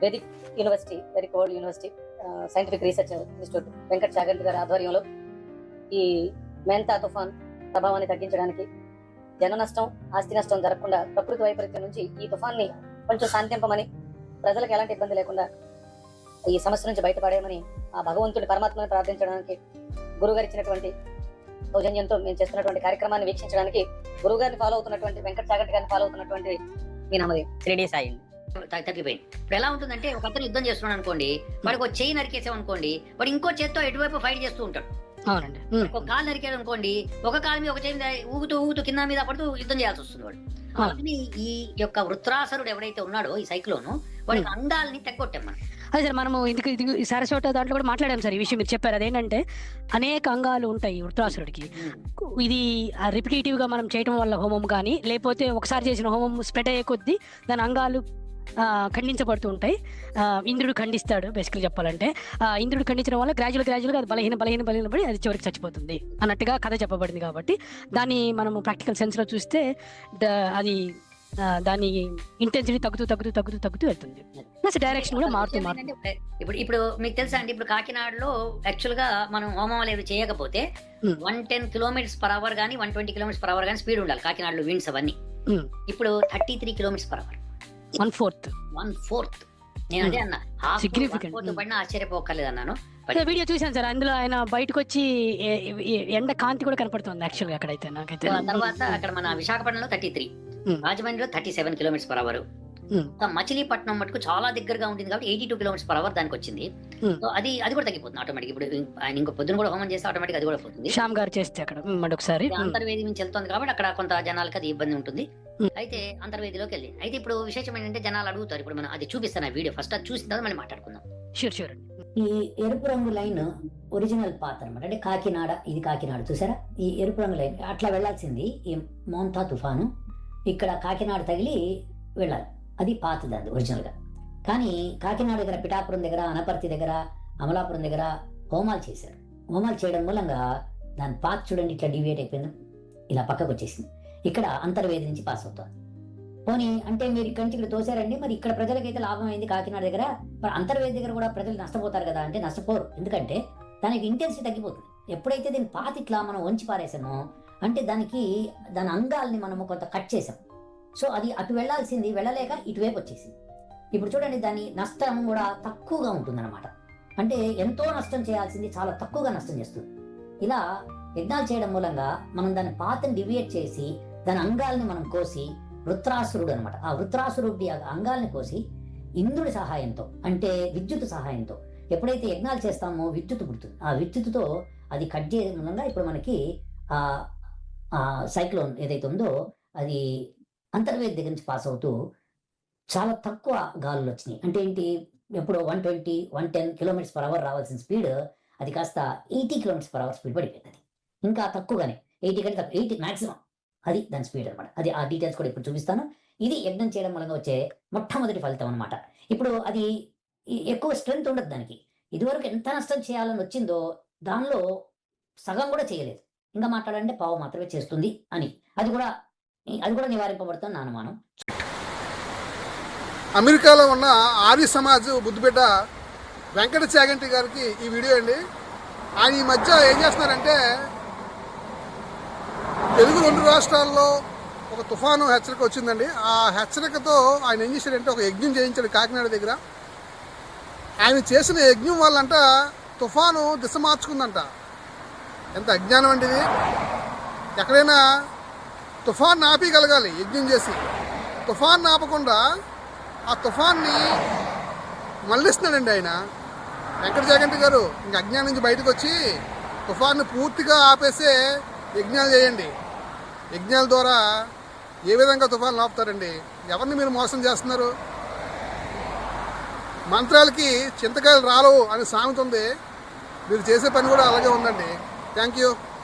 Vedic university very world university scientific research institute Venkat Chaganti గారి ఆధ్వర్యంలో ఈ మెంతా తుఫాన్ ప్రభావాన్ని తగ్గించడానికి జన నష్టం ఆస్తి నష్టం జరగకుండా ప్రకృతి వైపరీత్యం నుంచి ఈ తుఫాన్ని కొంచెం శాంతింపమని ప్రజలకు ఎలాంటి ఇబ్బంది లేకుండా ఈ సమస్య నుంచి బయటపడేయమని ఆ భగవంతుడి పరమాత్మని ప్రార్థించడానికి గురుగారు ఇచ్చినటువంటి సౌజన్యంతో మేము చేస్తున్నటువంటి కార్యక్రమాన్ని వీక్షించడానికి గురువు గారిని ఫాలో అవుతున్నటువంటి వెంకట చాగంటి గారిని ఫాలో అవుతున్నటువంటి మీ నామదేవ్ షిరిడి సాయి తగ్గిపోయింది. ఇప్పుడు ఎలా ఉంటుందంటే ఒక అతను యుద్ధం చేస్తున్నాడు అనుకోండి వాడికి ఒక చేయి నరికేసాం అనుకోండి వాడు ఇంకో చేత్తో ఎటువైపు ఫైట్ చేస్తూ ఉంటాడు. అవునండి. ఒక కాలు నరికాడు అనుకోండి ఒక కాలు మీద ఒక చేయి ఊగుతూ ఊగుతూ కింద మీద పడుతూ యుద్ధం చేయాల్సి వస్తుంది వాడు. ఈ యొక్క వృత్రాసరుడు ఎవడైతే ఉన్నాడో ఈ సైక్లోను వాడికి అంగాల్ని తెగొట్టాం మనం. అదే సార్ మనము ఇందుకు ఇది సారస్వత దాంట్లో కూడా మాట్లాడాం సార్ ఈ విషయం. మీరు చెప్పారు అదేంటంటే అనేక అంగాలు ఉంటాయి వృత్రాసురుడికి ఇది రిపిటేటివ్గా మనం చేయటం వల్ల హోమం కానీ లేకపోతే ఒకసారి చేసిన హోమం స్ప్రెడ్ అయ్యే కొద్దీ దాని అంగాలు ఖండించబడుతూ ఉంటాయి. ఇంద్రుడు ఖండిస్తాడు బేసికల్ చెప్పాలంటే. ఆ, ఇంద్రుడు ఖండించడం వల్ల గ్రాడ్యువల్ గ్రాడ్యువల్గా అది బలహీన బలహీన బలహీన పడి అది చివరికి చచ్చిపోతుంది. అన్నట్టుగా కథ చెప్పబడింది కాబట్టి దాన్ని మనము ప్రాక్టికల్ సెన్స్లో చూస్తే అది దాని ఇంటెన్సిటీ తగ్గుతూ తగ్గుతూ తగ్గుతూ తగ్గుతూ వెళ్తుంది. ప్లస్ డైరెక్షన్ కూడా మారుతూ మారుతుంది ఇప్పుడు ఇప్పుడు మీకు తెలుసా అండి ఇప్పుడు కాకినాడలో యాక్చువల్గా మనం హోమం లేదు చేయకపోతే Hmm. One ten kilometres per hour కానీ one twenty kilometres per hour కానీ స్పీడ్ ఉండాలి కాకినాడలో విండ్స్ అవన్నీ. Hmm. ఇప్పుడు thirty three kilometres per hour one fourth one fourth నేను అదే అన్నా హాఫ్ Significant. ఫోర్త్ పడినా ఆశ్చర్యపోకర్లేదు అన్నాను. వీడియో చూశాను సార్ అందులో ఆయన బయటకు వచ్చి ఎండ కాంతి కూడా కనపడుతుంది యాక్చువల్గా అక్కడైతే నాకైతే. తర్వాత అక్కడ మన విశాఖపట్నంలో థర్టీ త్రీ Hmm. రాజమండ్రిలో thirty seven kilometres per hour Hmm. Machilipatnam మటుకు చాలా దగ్గరగా ఉంటుంది కాబట్టి eighty two kilometres per hour దానికి వచ్చింది. Hmm. సో అది అది కూడా తగ్గిపోతుంది ఆటోమేటిక్ ఇప్పుడు ఆయన ఇంకో పొద్దున కూడా హోమం చేస్తే ఆటోమేటిక్ అది కూడా పోతుంది. శ్యామ్ గారు చేస్తే అక్కడ మరొకసారి. అంతర్వేది నుంచి వెళ్తుంది కాబట్టి అక్కడ కొంత జనాలకి అది ఇబ్బంది ఉంటుంది. Hmm. అయితే అంతర్వేదిలోకి వెళ్ళి అయితే ఇప్పుడు విశేషం ఏంటంటే జనాలు అడుగుతారు. ఇప్పుడు మనం అది చూపిస్తాను ఆ వీడియో. ఫస్ట్ అది చూసిన తర్వాత మళ్ళీ మాట్లాడుకుందాం. షూర్ షూర్ ఈ ఎరుపు రంగు లైన్ ఒరిజినల్ పాత్ అనమాట అంటే కాకినాడ ఇది కాకినాడ. చూసారా? ఈ ఎరుపు రంగు లైన్. అట్లా వెళ్ళాల్సింది ఈ మోంతా తుఫాను. ఇక్కడ కాకినాడ తగిలి వెళ్ళాలి. అది పాతది అది ఒరిజినల్గా. కానీ కాకినాడ దగ్గర పిఠాపురం దగ్గర అనపర్తి దగ్గర అమలాపురం దగ్గర హోమాలు చేశారు. హోమాలు చేయడం మూలంగా దాని పాత చూడండి ఇట్లా డివియేట్ అయిపోయింది. ఇలా పక్కకు వచ్చేసింది. ఇక్కడ అంతర్వేది నుంచి పాస్ అవుతుంది పోనీ అంటే మీరు ఇక్కడి నుంచి ఇక్కడ తోసారండి మరి ఇక్కడ ప్రజలకైతే లాభం అయింది కాకినాడ దగ్గర. మరి అంతర్వేది దగ్గర కూడా ప్రజలు నష్టపోతారు కదా అంటే నష్టపోరు. ఎందుకంటే దానికి ఇంటెన్సిటీ తగ్గిపోతుంది. ఎప్పుడైతే దీని పాతి ఇట్లా మనం వంచి పారేసామో అంటే దానికి దాని అంగాల్ని మనము కొంత కట్ చేసాం సో అది అటు వెళ్ళాల్సింది వెళ్ళలేక ఇటువైపు వచ్చేసింది. ఇప్పుడు చూడండి దాని నష్టం కూడా తక్కువగా ఉంటుందన్నమాట. అంటే ఎంతో నష్టం చేయాల్సింది చాలా తక్కువగా నష్టం చేస్తుంది. ఇలా యజ్ఞాలు చేయడం మూలంగా మనం దాని పాతని డివియేట్ చేసి దాని అంగాల్ని మనం కోసి వృత్రాసురుడు అనమాట ఆ వృత్రాసురుడి అంగాల్ని కోసి ఇంద్రుడి సహాయంతో అంటే విద్యుత్ సహాయంతో ఎప్పుడైతే యజ్ఞాలు చేస్తామో విద్యుత్ పుడుతుంది ఆ విద్యుత్తుతో అది కట్ చేయడం మూలంగా ఇప్పుడు మనకి ఆ ఆ సైక్లోన్ ఏదైతే ఉందో అది అంతర్వేది దగ్గర నుంచి పాస్ అవుతూ చాలా తక్కువ గాలులు వచ్చినాయి. అంటే ఏంటి? ఎప్పుడో one twenty one ten kilometres per hour రావాల్సిన స్పీడ్ అది కాస్త eighty kilometres per hour speed పడిపోయింది అది ఇంకా తక్కువగానే ఎయిటీ కంటే తక్కువ ఎయిటీ మాక్సిమం అది దాని స్పీడ్ అనమాట అది ఆ డీటెయిల్స్ కూడా ఇప్పుడు చూపిస్తాను. ఇది యజ్ఞం చేయడం మూలంగా వచ్చే మొట్టమొదటి ఫలితం అనమాట ఇప్పుడు అది ఎక్కువ స్ట్రెంగ్త్ ఉండదు దానికి. ఇదివరకు ఎంత నష్టం చేయాలని వచ్చిందో దానిలో సగం కూడా చేయలేదు. ఇంకా మాట్లాడాలంటే పావు మాత్రమే చేస్తుంది అని. అది కూడా అది కూడా నివారింపబడుతుంది నా అనుమానం. అమెరికాలో ఉన్న ఆర్య సమాజ్ బుద్ధిపేట వెంకట చాగంటి గారికి ఈ వీడియో అండి. ఆయన ఈ మధ్య ఏం చేస్తున్నారంటే తెలుగు రెండు రాష్ట్రాల్లో ఒక తుఫాను హెచ్చరిక వచ్చిందండి. ఆ హెచ్చరికతో ఆయన ఏం చేశాడంటే ఒక యజ్ఞం చేయించాడు కాకినాడ దగ్గర. ఆయన చేసిన యజ్ఞం వల్లంట తుఫాను దిశ మార్చుకుందంట. ఎంత అజ్ఞానం అండి ఇది? ఎక్కడైనా తుఫాన్ ఆపగలగాలి యజ్ఞం చేసి. తుఫాన్ ఆపకుండా ఆ తుఫాన్ని మళ్ళిస్తున్నాడండి ఆయన. వెంకట జగంటి గారు ఇంక అజ్ఞానం నుంచి బయటకు వచ్చి తుఫాన్ని పూర్తిగా ఆపేసే యజ్ఞాలు చేయండి. యజ్ఞాల ద్వారా ఏ విధంగా తుఫాన్లు ఆపుతారండి? ఎవరిని మీరు మోసం చేస్తున్నారు? మంత్రాలకి చింతకాయలు రాలవు అని సామెత ఉంది. మీరు చేసే పని కూడా అలాగే ఉందండి. Thank you.